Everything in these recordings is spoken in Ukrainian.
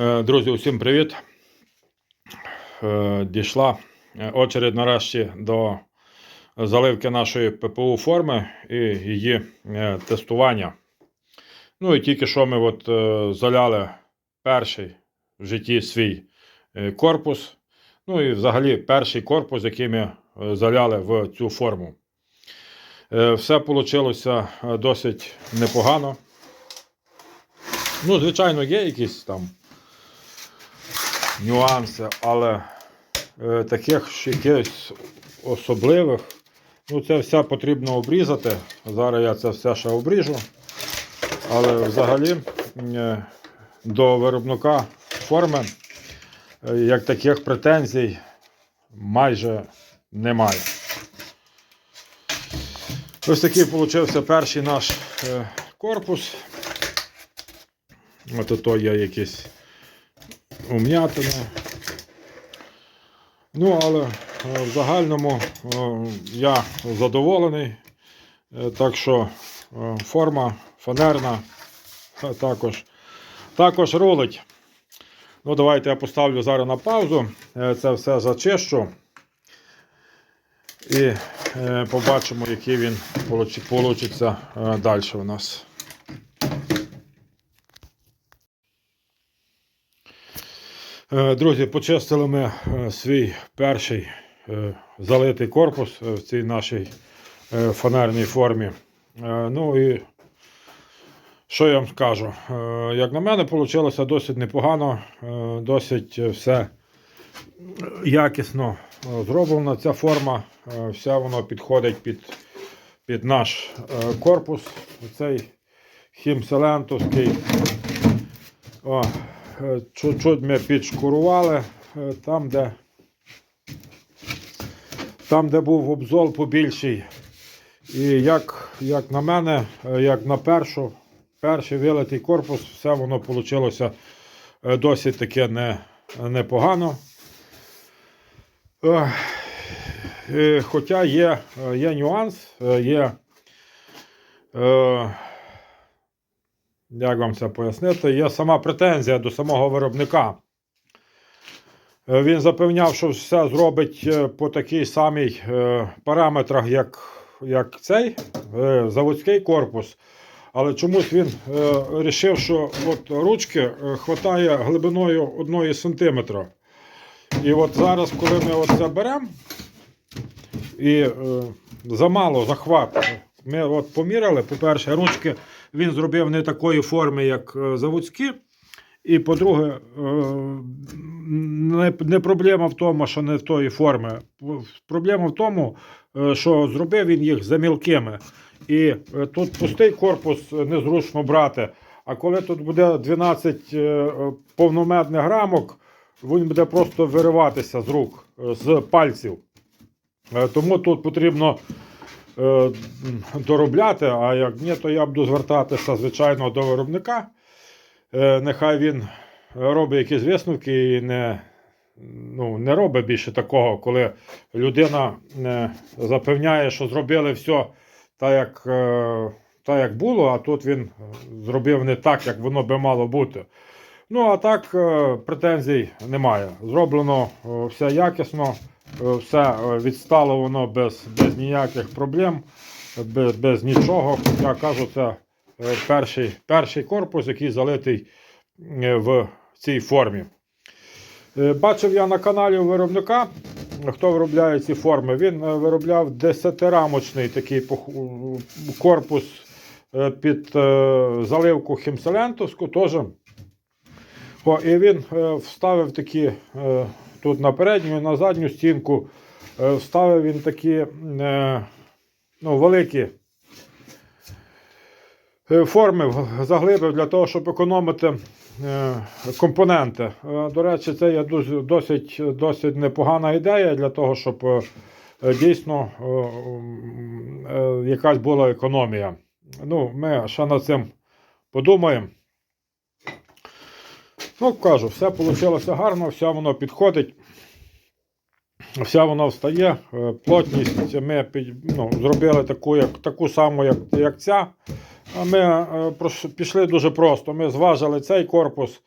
Е, Друзі, усім привіт. Е, Дійшла е, очередь нарешті до заливки нашої ППУ форми і її тестування. Ну і тільки що ми от заляли перший в житті свій корпус. Ну і взагалі перший корпус, який ми заляли в цю форму. Все вийшло досить непогано. Ну, звичайно, є якісь там нюанси, але е, таких якихось особливих. Ну, це все потрібно обрізати. Зараз я це все ще обріжу. Але взагалі е, до виробника форми е, як таких претензій майже немає. Ось такий получився перший наш е, корпус. От то є якісь ум'ятини. Ну, але е, в загальному е, я задоволений. Е, Так що форма фанерна також, також рулить. Ну, давайте я поставлю зараз на паузу. Це все зачищу. І побачимо, який він вийде далі у нас. Друзі, почистили ми е, свій перший е, залитий корпус е, в цій нашій е, фанерній формі. Е, Ну і що я вам скажу? Е, Як на мене, вийшло досить непогано, е, досить е, все якісно е, зроблено. Ця форма, е, вся воно підходить під, під наш е, корпус. Цей хімселентовський. О, е, чуть-чуть ми підшкурували е, там, де, там, де був обзол побільший. І як, як на мене, е, як на першу, перший вилитий корпус, все воно вийшло досить таке не, непогано. Е, Хоча є, е, є нюанс, е, є. Е, як вам це пояснити, є сама претензія до самого виробника. Е, Він запевняв, що все зробить е, по такій самій е, параметрах, як, як цей заводський корпус. Але чомусь він вирішив, що от ручки хватає глибиною 1 см. І от зараз, коли ми оце беремо, і замало захват. Ми от поміряли, по-перше, ручки він зробив не такої форми, як е, заводські. І по-друге, е, не, проблема в тому, що не в тої форми. Проблема в тому, е, що зробив він їх замілкими. І е, тут пустий корпус незручно брати. А коли тут буде 12 е, повномедних грамок, він буде просто вириватися з рук, з пальців. Тому тут потрібно доробляти, а як ні, то я буду звертатися, звичайно, до виробника. Е, Нехай він робить якісь висновки і не, ну, не робить більше такого, коли людина е, запевняє, що зробили все так, як, е, так, як було, а тут він зробив не так, як воно би мало бути. Ну, а так, е, претензій немає. Зроблено е, все якісно, е, все е, відстало воно без, без ніяких проблем, без, без нічого. Я кажу, це е, перший, перший корпус, який залитий е, в цій формі. Е, Бачив я на каналі виробника, хто виробляє ці форми. Він е, виробляв 10-рамочний такий корпус е, під е, заливку хімселентовську. Теж о, і він е, вставив такі е, тут на передню і на задню стінку. Е, вставив він такі е, ну, великі е, форми, заглибив для того, щоб економити компоненти. До речі, це є досить, досить непогана ідея для того, щоб дійсно якась була економія. Ну, ми ще над цим подумаємо. Ну, кажу, все вийшло гарно, все воно підходить. Все воно встає. Е, Плотність ми ну, зробили таку, як, таку саму, як, як ця. Ми е, пішли дуже просто. Ми зважили цей корпус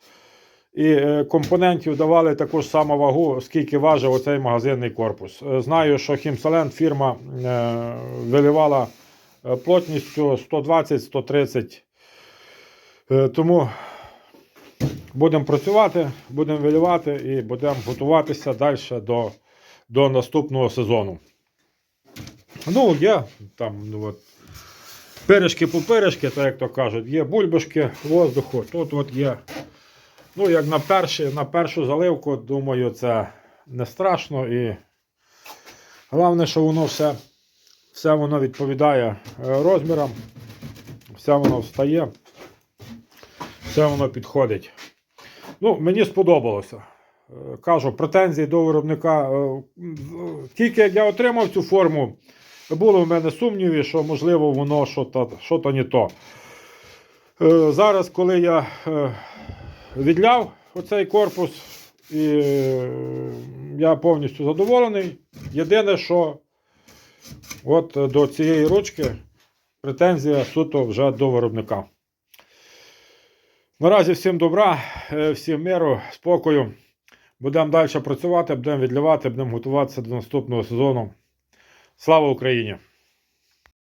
і е, компонентів давали таку ж саму вагу, скільки важив оцей магазинний корпус. Знаю, що Хімселент фірма виливала плотністю 120-130. Е, Тому будемо працювати, будемо вилівати і будемо готуватися далі до, до наступного сезону. Ну, є там, ну от. Пиріжки пупиришки, так як то кажуть, є бульбашки воздуху. Тут от є. Ну, як на, перші, на першу заливку, думаю, це не страшно. І головне, що воно все, все воно відповідає е, розмірам, все воно встає, все воно підходить. Ну, мені сподобалося. Е, Кажу, претензій до виробника. е, Тільки як я отримав цю форму, було в мене сумніви, що можливо воно що-то не то. Е, Зараз, коли я відляв оцей корпус, і я повністю задоволений. Єдине, що от до цієї ручки претензія суто вже до виробника. Наразі всім добра, е, всім миру, спокою. Будемо далі працювати, будемо відливати, будемо готуватися до наступного сезону. Слава Україні!